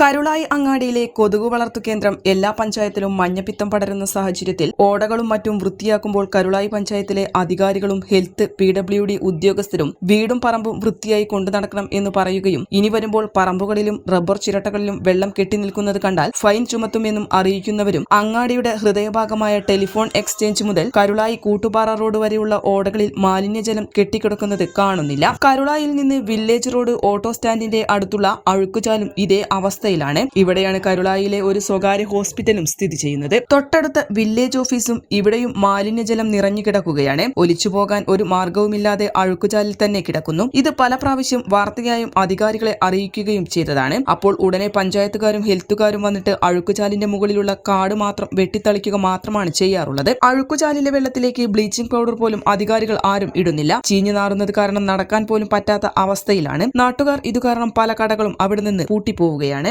Karulai അങ്ങാടിയിലെ കൊതുകു വളർത്തു കേന്ദ്രം എല്ലാ പഞ്ചായത്തിലും മഞ്ഞപ്പിത്തം പടരുന്ന സാഹചര്യത്തിൽ ഓടകളും മറ്റും വൃത്തിയാക്കുമ്പോൾ കരുളായി പഞ്ചായത്തിലെ അധികാരികളും ഹെൽത്ത് പി ഡബ്ല്യു ഡി ഉദ്യോഗസ്ഥരും വീടും പറമ്പും വൃത്തിയായി കൊണ്ടു നടക്കണം എന്ന് പറയുകയും ഇനി വരുമ്പോൾ പറമ്പുകളിലും റബ്ബർ ചിരട്ടകളിലും വെള്ളം കെട്ടി നിൽക്കുന്നത് കണ്ടാൽ ഫൈൻ ചുമത്തുമെന്നും അറിയിക്കുന്നവരും അങ്ങാടിയുടെ ഹൃദയഭാഗമായ ടെലിഫോൺ എക്സ്ചേഞ്ച് മുതൽ കരുളായി കൂട്ടുപാറ റോഡ് വരെയുള്ള ഓടകളിൽ മാലിന്യജലം കെട്ടിക്കിടക്കുന്നത് കാണുന്നില്ല. കരുളായിൽ നിന്ന് വില്ലേജ് റോഡ് ഓട്ടോ സ്റ്റാൻഡിന്റെ അടുത്തുള്ള അഴുക്കുചാലും ഇതേ അവസ്ഥയിലാണ്. ഇവിടെയാണ് കരുളായിലെ ഒരു സ്വകാര്യ ഹോസ്പിറ്റലും സ്ഥിതി ചെയ്യുന്നത്. തൊട്ടടുത്ത വില്ലേജ് ഓഫീസും ഇവിടെയും മാലിന്യജലം നിറഞ്ഞു കിടക്കുകയാണ്. ഒലിച്ചുപോകാൻ ഒരു മാർഗവുമില്ലാതെ അഴുക്കുചാലിൽ തന്നെ കിടക്കുന്നു. ഇത് പല പ്രാവശ്യം വാർത്തയായും അധികാരികളെ അറിയിക്കുകയും ചെയ്തതാണ്. അപ്പോൾ ഉടനെ പഞ്ചായത്തുകാരും ഹെൽത്തുകാരും വന്നിട്ട് അഴുക്കുചാലിന്റെ മുകളിലുള്ള കാട് മാത്രം വെട്ടിത്തളിക്കുക മാത്രമാണ് ചെയ്യാറുള്ളത്. അഴുക്കുചാലിലെ വെള്ളത്തിലേക്ക് ബ്ലീച്ചിംഗ് പൗഡർ പോലും അധികാരികൾ ആരും ഇടുന്നില്ല. ചീഞ്ഞു നാറുന്നത് കാരണം നടക്കാൻ പോലും പറ്റാത്ത അവസ്ഥയിലാണ്. നാട്ടുകാർ ഇതുകാരണം പല കടകളും അവിടെ നിന്ന് പൂട്ടിപ്പോവുകയാണ്.